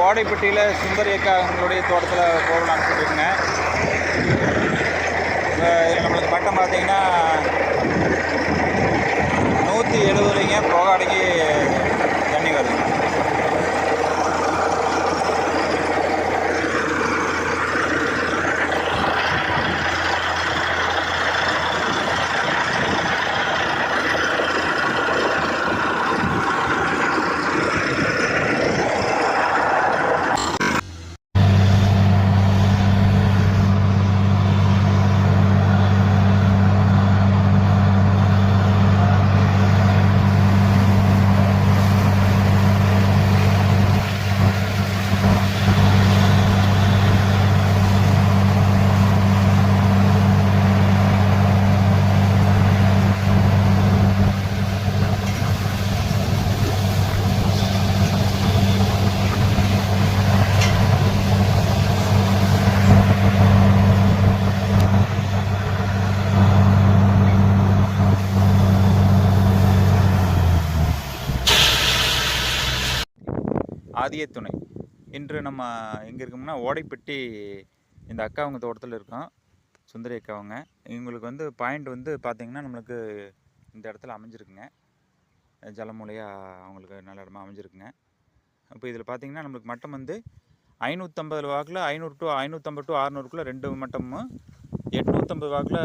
ஓடைப்பட்டியில் சுந்தர் ஏக்கா அவங்களுடைய தோட்டத்தில் போகலான்னு சொல்லியிருங்க இப்போ நம்மளுக்கு பட்டம் பார்த்தீங்கன்னா நூற்றி எழுபதுலைங்க புகாடைக்கு ஆதிய துணை. இன்று நம்ம எங்கே இருக்கோம்னா ஓடைப்பட்டி இந்த அக்கா அவங்க தோட்டத்தில் இருக்கோம். சுந்தரி அக்கா அவங்க. இவங்களுக்கு வந்து பாயிண்ட் வந்து பார்த்திங்கன்னா நம்மளுக்கு இந்த இடத்துல அமைஞ்சிருக்குங்க. ஜலமூலையாக அவங்களுக்கு நல்ல இடமா அமைஞ்சிருக்குங்க. அப்போ இதில் பார்த்தீங்கன்னா நம்மளுக்கு மட்டம் வந்து ஐநூற்றம்பது வாக்கில் ஐநூறு டு ஐநூற்றம்பது டு அறநூறுக்குள்ளே ரெண்டு மட்டமும் எட்நூற்றம்பது வாக்கில்